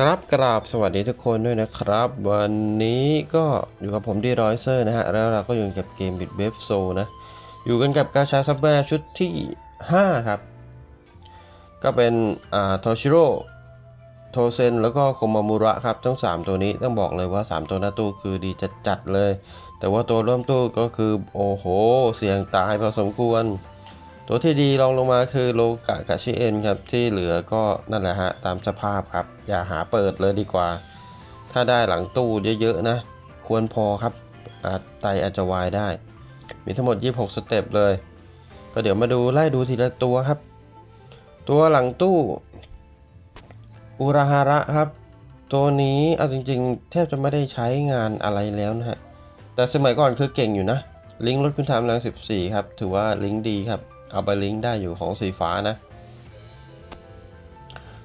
ครับกราบสวัสดีทุกคนด้วยนะครับ วันนี้ก็อยู่กับผมดีรอยเซอร์นะฮะ แล้วเราก็อยู่กับเกมบิดเบฟโซนะ อยู่กันกับกาชาซับแวร์ชุดที่ 5 ครับ ก็เป็นอ่าโทชิโร่โทเซนแล้วก็โคมามุระครับ ทั้ง 3 ตัวนี้ต้องบอกเลยว่า 3 ตัวหน้าตู้คือดีจัดจัดเลย แต่ว่าตัวริ่มตู้ก็คือ โอ้โห เสี่ยงตายพอสมควร ตัวที่ดีรองลงมาคือโลกะกาชิเอ็นครับที่เหลือก็นั่นแหละฮะตามสภาพครับ อย่าหาเปิดเลยดีกว่า ถ้าได้หลังตู้เยอะๆนะ ควรพอครับอาจไตอาจจะวายได้ มีทั้งหมด 26 สเต็ปเลย ก็เดี๋ยวมาดูไล่ดูทีละตัวครับ ตัวหลังตู้อุราฮาระครับ ตัวนี้เอาจริงๆ แทบจะไม่ได้ใช้งานอะไรแล้วนะฮะแต่สมัยก่อนคือเก่งอยู่นะ ลิงก์ลดคุณธรรมแรง14 ครับ ถือว่าลิงก์ดีครับ เอาไปลิงก์ได้อยู่ของสีฟ้านะ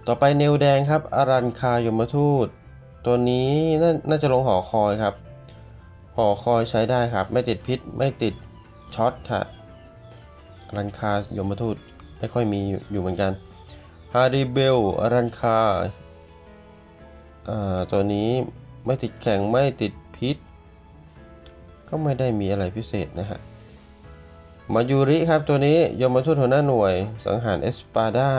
ต่อไปเนวแดงครับอารันคายมทูต ตัวนี้น่าน่าจะลงหอคอยครับ หอคอยใช้ได้ครับ ไม่ติดพิษไม่ติดช็อตฮะอารันคายมทูตไม่ค่อยมีอยู่อยู่เหมือนกันฮาริเบลอารันคาอ่าตัวนี้ไม่ติดแข็งไม่ติดพิษ ก็ไม่ได้มีอะไรพิเศษนะฮะ มายูริครับตัวนี้ยมทูตหัวหน้าหน่วย สังหารเอสปาดา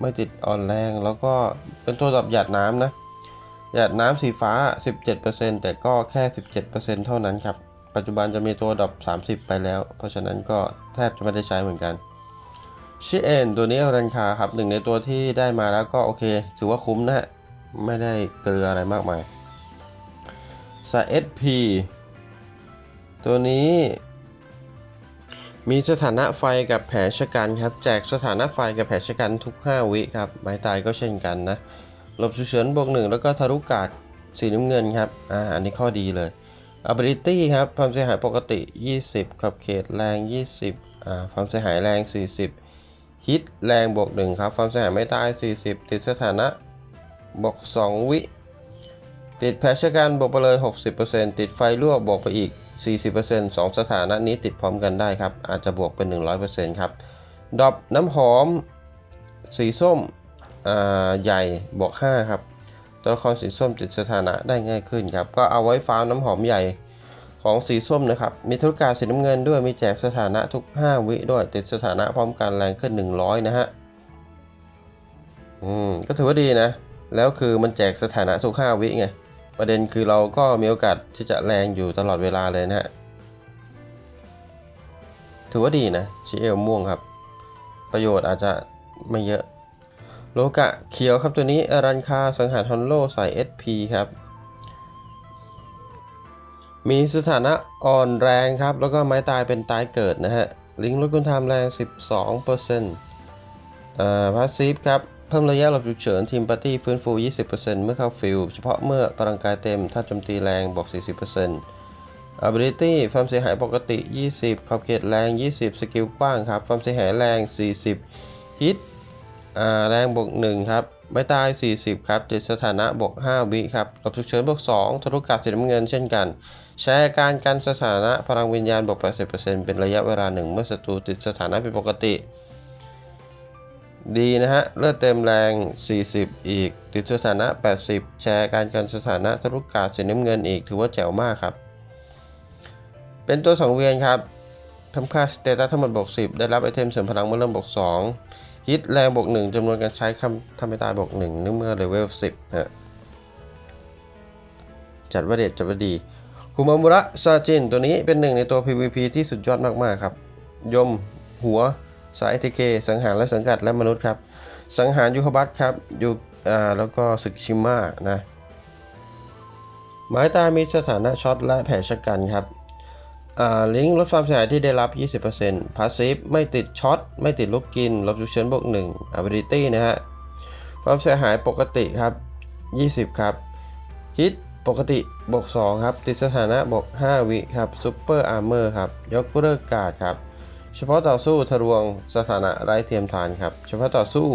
ไม่ติดอ่อนแรงแล้วก็เป็นตัวดับหยาดน้ำนะหยาดน้ำสีฟ้า 17%แต่ก็แค่ 17%เท่านั้นครับ ปัจจุบันจะมีตัวดับ 30 ไปแล้ว เพราะฉะนั้นก็แทบจะไม่ได้ใช้เหมือนกันชิเอนตัวนี้รันคาครับหนึ่งในตัวที่ได้มาแล้วก็โอเค ถือว่าคุ้มนะฮะไม่ได้เกลืออะไรมากมายสาย SP ตัวนี้ มีสถานะไฟกับแผลชะกันครับ แจกสถานะไฟกับแผลชะกันทุก 5 วิครับ ไม้ตายก็เช่นกันนะหลบฉุกเฉินบวกหนึ่งแล้วก็ทะลุกาดสีน้ำเงินครับ อ่า อันนี้ข้อดีเลย ability ครับ ความเสียหายปกติ 20ขับเขตแรง 20 อ่า ความเสียหายแรง 40 ฮิตแรงบวกหนึ่งครับ ความเสียหายไม่ตาย 40 ติดสถานะบวก2วิ ติดแผลชะกันบวกไปเลย 60%ติดไฟรั่วบวกไปอีก 40% 2 สถานะนี้ติดพร้อมกันได้ครับ อาจจะบวกเป็น 100%ครับดอปน้ำหอม สีส้มใหญ่บวก5ครับ ตัวละครสีส้มติดสถานะได้ง่ายขึ้นครับ ก็เอาไว้ฟาร์มน้ำหอมใหญ่ของสีส้มนะครับ มีธุรการสีน้ำเงินด้วย มีแจกสถานะทุก 5 วิด้วย ติดสถานะพร้อมกันแรงขึ้น 100 นะฮะ อืม ก็ถือว่าดีนะ แล้วคือมันแจกสถานะทุก 5 วิไง ประเด็นคือเราก็มีโอกาสที่จะแรงอยู่ตลอดเวลาเลยนะฮะ ถือว่าดีนะชิเอลม่วงครับ ประโยชน์อาจจะไม่เยอะ โลกะเขียวครับตัวนี้อรันคาสังหารฮอนโลใส่ SP ครับ มีสถานะอ่อนแรงครับ แล้วก็ไม้ตายเป็นตายเกิดนะฮะ ลิงก์ลดคุณทามแรง 12%อ่าพาสซีฟครับ พิ่มระยะหลบฉุกเฉินทีมปาร์ตี้ฟื้นฟู 20%เมื่อเข้าฟิลเฉพาะเมื่อพลังกายเต็มถ้าโจมตีแรงบวก 40% ability ความเสียหายปกติ 20 ขอบเขตแรง 20 สกิลกว้างครับ ความเสียหายแรง 40 ฮิตแรงบวก 1 ครับ ไม่ตาย 40 ครับติดสถานะบวก 5 วิครับหลบฉุกเฉินบวก 2ทะลุกาดสีน้ำเงินเช่นกัน ใช้การกันสถานะพลังวิญญาณบวก 80%เป็นระยะเวลาหนึ่งเมื่อศัตรูติดสถานะผิดปกติ ดีนะฮะ เลือดเต็มแรง 40 อีก ติดสถานะ 80 แชร์การกันสถานะทะลุกาดสีน้ำเงินอีก ถือว่าแจ๋วมากครับ เป็นตัวสังเวียนครับทำค่าสเตตัสทั้งหมดบวก10 ได้รับไอเทมเสริมพลังเมื่อเริ่มบวก2ฮิตแรงบวก1จำนวนการใช้คำทำให้ตายบวก1นึกเมื่อเลเวล 10ฮะจัดว่าเด็ดจัดว่าดีคุมามุระซาจินตัวนี้เป็นหนึ่งในตัว PVP ที่สุดยอดมากๆครับ ยมหัว สาย TK สังหารและสังกัดและมนุษย์ครับ สังหารยูฮบัตครับยูอ่าแล้วก็สึกชิมานะไม้ตามีสถานะช็อตและแผลชะกันครับอ่าลิงก์ลดความเสียหายที่ได้รับ 20%พาสซีฟไม่ติดช็อต ไม่ติดลูกกิน ลบฉุกเฉินบวก1 ability นะฮะ ความเสียหายปกติครับ 20 ครับ ฮิตปกติบวก2ครับ ติดสถานะบวก5วิครับซูเปอร์อาร์เมอร์ครับ ยกเลิกการ์ดครับ เฉพาะต่อสู้ทะลวงสถานะไร้เทียมทานครับ เฉพาะต่อสู้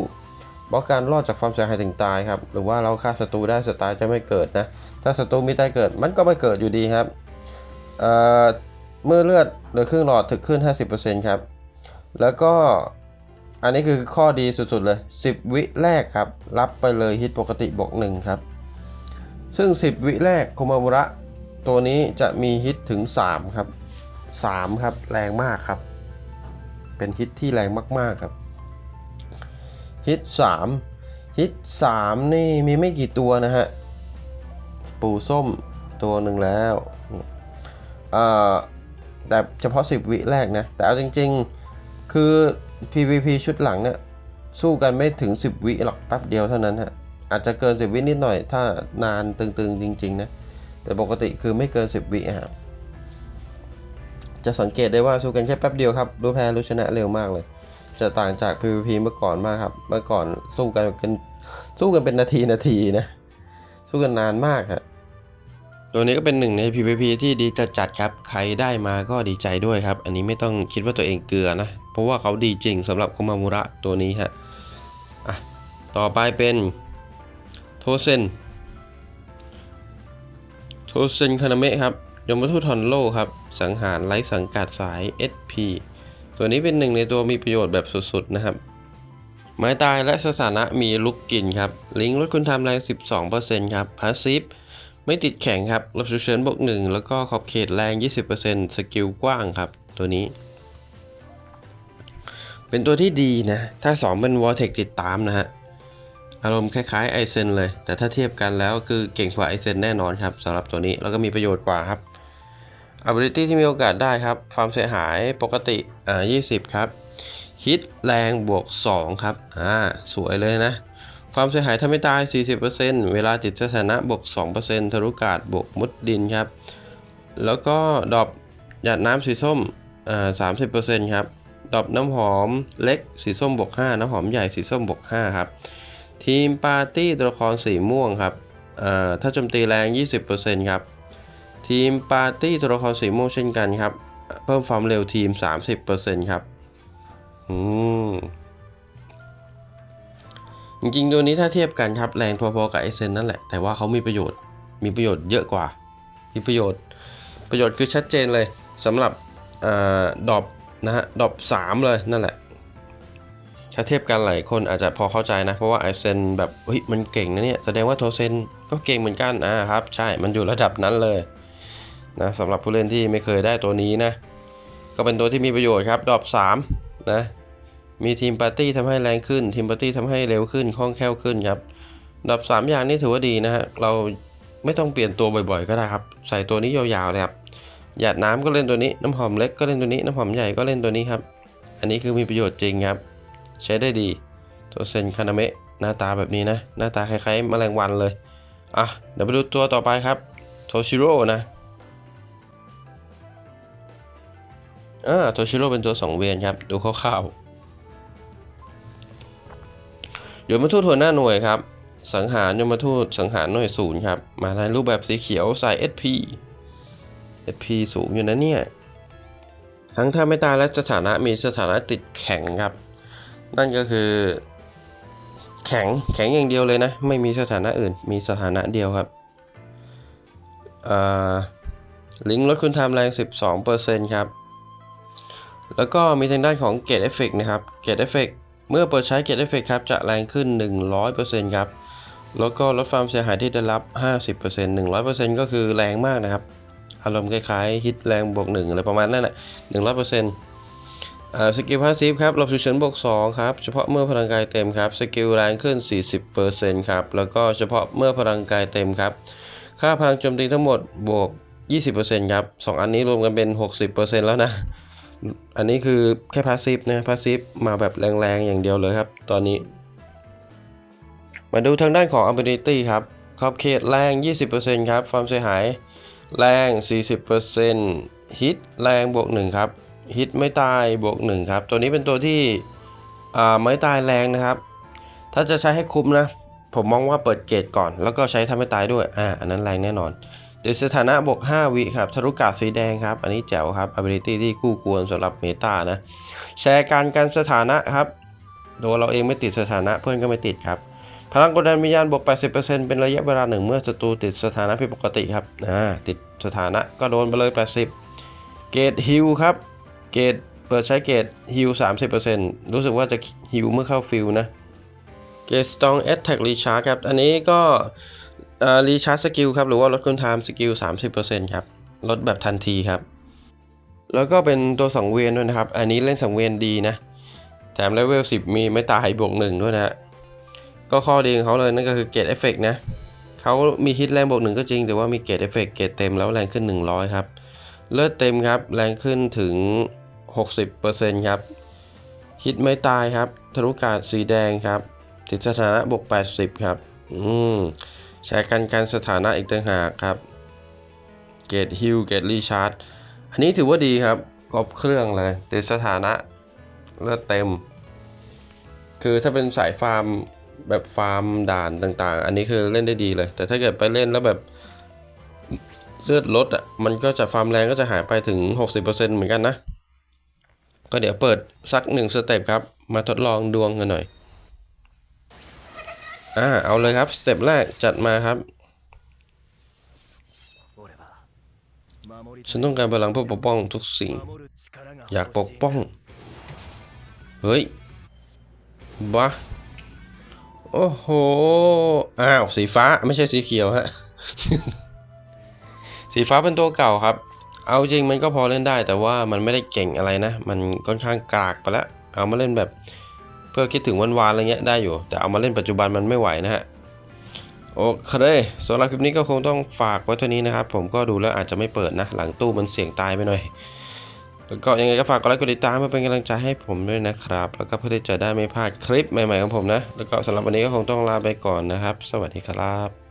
บล็อกการรอดจากความเสียหายถึงตายครับ หรือว่าเราฆ่าศัตรูได้สตาร์จะไม่เกิดนะ ถ้าศัตรูมีตายเกิดมันก็ไม่เกิดอยู่ดีครับ เอ่อ เมื่อเลือดเหลือครึ่งหลอดถึกขึ้น 50%ครับ แล้วก็อันนี้คือข้อดีสุดๆเลย 10 วิแรกครับ รับไปเลยฮิตปกติบวก1ครับ ซึ่ง 10 วิแรกโคมามุระตัวนี้จะมีฮิตถึง 3 ครับ 3 ครับ แรงมากครับ เป็นฮิตที่แรงมากๆครับ ฮิต3ฮิต3นี่มีไม่กี่ตัวนะฮะ ปูส้มตัวหนึ่งแล้วแต่เฉพาะ 10 วิแรกนะ แต่เอาจริงๆ คือ PVP ชุดหลังเนี่ยสู้กันไม่ถึง 10 วิหรอกแป๊บเดียวเท่านั้นฮะ อาจจะเกิน 10 วินิดหน่อย ถ้านานตึงๆ จริง ๆ นะ แต่ปกติคือไม่เกิน 10 วิครับ จะสังเกตได้ว่าสู้กันแค่แป๊บเดียวครับรู้แพ้รู้ชนะเร็วมากเลย จะต่างจาก PVP เมื่อก่อนมากครับ เมื่อก่อนสู้กันกันสู้กันเป็นนาทีนาทีนะ สู้กันนานมากครับตัวนี้ก็เป็นหนึ่งใน PVP ที่ดีจัดจัดครับ ใครได้มาก็ดีใจด้วยครับ อันนี้ไม่ต้องคิดว่าตัวเองเกลือนะ เพราะว่าเขาดีจริงสำหรับโคมามุระตัวนี้ฮะอะต่อไปเป็นโทเซนโทเซนคานาเมะครับยมทูตทอนโลครับ สังหารไร้สังกัดสาย SP ตัวนี้เป็นหนึ่งในตัวมีประโยชน์แบบสุดๆนะครับ ไม้ตายและสถานะมีลุกกินครับ ลิงก์ลดคุณทำแรง 12%ครับพาสซีฟไม่ติดแข็งครับรับฉุเฉินบวก1แล้วก็ขอบเขตแรง 20%สกิลกว้างครับ ตัวนี้ เป็นตัวที่ดีนะ ถ้า 2 เป็นวอ r เทคติดตามนะฮะอารมณ์คล้ายๆไอเซนเลย แต่ถ้าเทียบกันแล้วคือเก่งกว่าไอเซนแน่นอนครับสำหรับตัวนี้แล้วก็มีประโยชน์กว่าครับ ability ที่มีโอกาสได้ครับความเสียหายปกติอ่า20 ครับ ฮิตแรงบวก 2 ครับ อ่า สวยเลยนะ ความเสียหายถ้าไม่ตาย 40%เวลาติดสถานะบวก 2%ทะลุกาดบวกมุดดินครับ แล้วก็ดอปหยาดน้ำสีส้มอ่า30%ครับดอปน้ำหอมเล็กสีส้มบวก5น้ำหอมใหญ่สีส้มบวก5ครับ ทีมปาร์ตี้ตัวละครสีม่วงครับอ่าถ้าโจมตีแรง 20%ครับ ทีมปาร์ตี้ตัวละครสีม่วงเช่นกันครับ เพิ่มความเร็วทีม 30%ครับอืมจริงๆตัวนี้ถ้าเทียบกันครับแรงพอๆกับไอเซนนั่นแหละ แต่ว่าเขามีประโยชน์มีประโยชน์เยอะกว่า มีประโยชน์ ประโยชน์คือชัดเจนเลยสำหรับอดอบนะฮะดอบ3เลยนั่นแหละ ถ้าเทียบกันหลายคนอาจจะพอเข้าใจนะ เพราะว่าไอเซนแบบเฮ้ยมันเก่งนะเนี่ย แสดงว่าโทเซนก็เก่งเหมือนกันอ่าครับ ใช่มันอยู่ระดับนั้นเลย นะสำหรับผู้เล่นที่ไม่เคยได้ตัวนี้นะ ก็เป็นตัวที่มีประโยชน์ครับดรอป3นะมีทีมปาร์ตี้ทำให้แรงขึ้น ทีมปาร์ตี้ทำให้เร็วขึ้นคล่องแคล่วขึ้นครับดรอป3อย่างนี้ถือว่าดีนะฮะเราไม่ต้องเปลี่ยนตัวบ่อยๆ ก็ได้ครับ ใส่ตัวนี้ยาวๆเลยครับหยาดน้ำก็เล่นตัวนี้น้ำหอมเล็กก็เล่นตัวนี้น้ำหอมใหญ่ก็เล่นตัวนี้ครับ อันนี้คือมีประโยชน์จริงครับ ใช้ได้ดีตัวเซนคานาเมะหน้าตาแบบนี้นะ หน้าตาคล้ายๆแมลงวันเลย อะ เดี๋ยวไปดูตัวต่อไปครับ โทชิโร่นะ อ่าโทชิโร่เป็นตัว 2 เวียนครับ ดูคร่าวๆยมทูตหัวหน้าหน่วยครับ สังหารยมทูตสังหารหน่วยศูนย์ครับ มาในรูปแบบสีเขียวใส่ SP SP สูงอยู่นะเนี่ย ทั้งถ้าไม่ตายและสถานะมีสถานะติดแข็งครับ นั่นก็คือ แข็งแข็งอย่างเดียวเลยนะ ไม่มีสถานะอื่น มีสถานะเดียวครับอ่าลิงก์ลดคุณทำแรง 12%ครับ แล้วก็มีทางด้านของเกตเอฟเฟกนะครับเกตเอฟเฟกเมื่อเปิดใช้เกตเอฟเฟกครับจะแรงขึ้น 100%ครับ แล้วก็ลดความเสียหายที่ได้รับ 50% 100%ก็คือแรงมากนะครับ อารมณ์คล้ายๆ ฮิตแรงบวก1อะไรประมาณนั้นแหละ100%สกิลพาสซีฟครับหลบฉุกเฉินบวก2ครับ เฉพาะเมื่อพลังกายเต็มครับ สกิลแรงขึ้น 40%ครับ แล้วก็เฉพาะเมื่อพลังกายเต็มครับ ค่าพลังโจมตีทั้งหมดบวก 20%ครับสองอันนี้รวมกันเป็น 60%แล้วนะ อันนี้คือแค่พาสซีฟนะพาสซีฟมาแบบแรงๆ อย่างเดียวเลยครับ ตอนนี้ มาดูทางด้านของ ability ครับขอบเขตแรง 20%ครับความเสียหายแรง 40%ฮิตแรงบวก 1 ครับ ฮิตไม่ตายบวก 1 ครับ ตัวนี้เป็นตัวที่อ่าไม่ตายแรงนะครับ ถ้าจะใช้ให้คุ้มนะ ผมมองว่าเปิดเกรดก่อน แล้วก็ใช้ทำให้ตายด้วย อ่า อันนั้นแรงแน่นอน ติดสถานะบวก5วิครับทะลุกาดสีแดงครับ อันนี้แจ๋วครับ ability ที่คู่ควรสำหรับเมตานะ แชร์การกันสถานะครับ โดยเราเองไม่ติดสถานะเพื่อนก็ไม่ติดครับ พลังกดดันวิญญาณบวก 80%เป็นระยะเวลาหนึ่งเมื่อศัตรูติดสถานะผิดปกติครับอ่าติดสถานะก็โดนไปเลย 80 เกรดฮิลครับ เกรดเปิดใช้เกรดฮิล30%รู้สึกว่าจะฮิลเมื่อเข้าฟิลนะ เกรด Strong Attack Recharge ครับ อันนี้ก็ รีชาร์จสกิลครับ หรือว่าลดคุณไทม์สกิล 30%ครับ ลดแบบทันทีครับ แล้วก็เป็นตัวสังเวียนด้วยนะครับ อันนี้เล่นสังเวียนดีนะ แถมเลเวล 10 มีไม่ตายบวกหนึ่งด้วยนะฮะก็ข้อดีของเขาเลยนั่นก็คือเกรดเอฟเฟกนะ เขามีฮิตแรงบวกหนึ่งก็จริง แต่ว่ามีเกรดเอฟเฟกเกรดเต็มแล้วแรงขึ้น 100 ครับ เลือดเต็มครับ แรงขึ้นถึง 60%ครับ ฮิตไม่ตายครับทะลุกาดสีแดงครับ ติดสถานะบวก80 ครับ อืม ใช้กันการสถานะอีกต่างหากครับ เกรดฮิลเกรดรีชาร์จอันนี้ถือว่าดีครับกรอบเครื่องเลยติดสถานะเลือดเต็ม คือถ้าเป็นสายฟาร์มแบบฟาร์มด่านต่างๆ อันนี้คือเล่นได้ดีเลย แต่ถ้าเกิดไปเล่นแล้วแบบเลือดลดอะมันก็จะฟาร์มแรงก็จะหายไปถึง 60%เหมือนกันนะ ก็เดี๋ยวเปิดสักหนึ่งสเต็ปครับ มาทดลองดวงกันหน่อย อ่าเอาเลยครับ สเต็ปแรกจัดมาครับ ฉันต้องการพลังเพื่อปกป้องทุกสิ่ง อยากปกป้อง เฮ้ยบ้าโอ้โห อ้าว สีฟ้าไม่ใช่สีเขียวฮะ สีฟ้าเป็นตัวเก่าครับ เอาจริงมันก็พอเล่นได้แต่ว่ามันไม่ได้เก่งอะไรนะ มันค่อนข้างกากไปแล้วเอามาเล่นแบบ เพื่อคิดถึงวันวานๆอะไรเงี้ยได้อยู่ แต่เอามาเล่นปัจจุบันมันไม่ไหวนะฮะโอเคสำหรับคลิปนี้ก็คงต้องฝากไว้เท่านี้นะครับ ผมก็ดูแล้วอาจจะไม่เปิดนะ หลังตู้มันเสียงตายไปหน่อย แล้วก็ยังไงก็ฝากกดไลค์กดติดตามเพื่อเป็นกำลังใจให้ผมด้วยนะครับ แล้วก็เพื่อที่จะได้ไม่พลาดคลิปใหม่ๆของผมนะ แล้วก็สำหรับวันนี้ก็คงต้องลาไปก่อนนะครับ สวัสดีครับ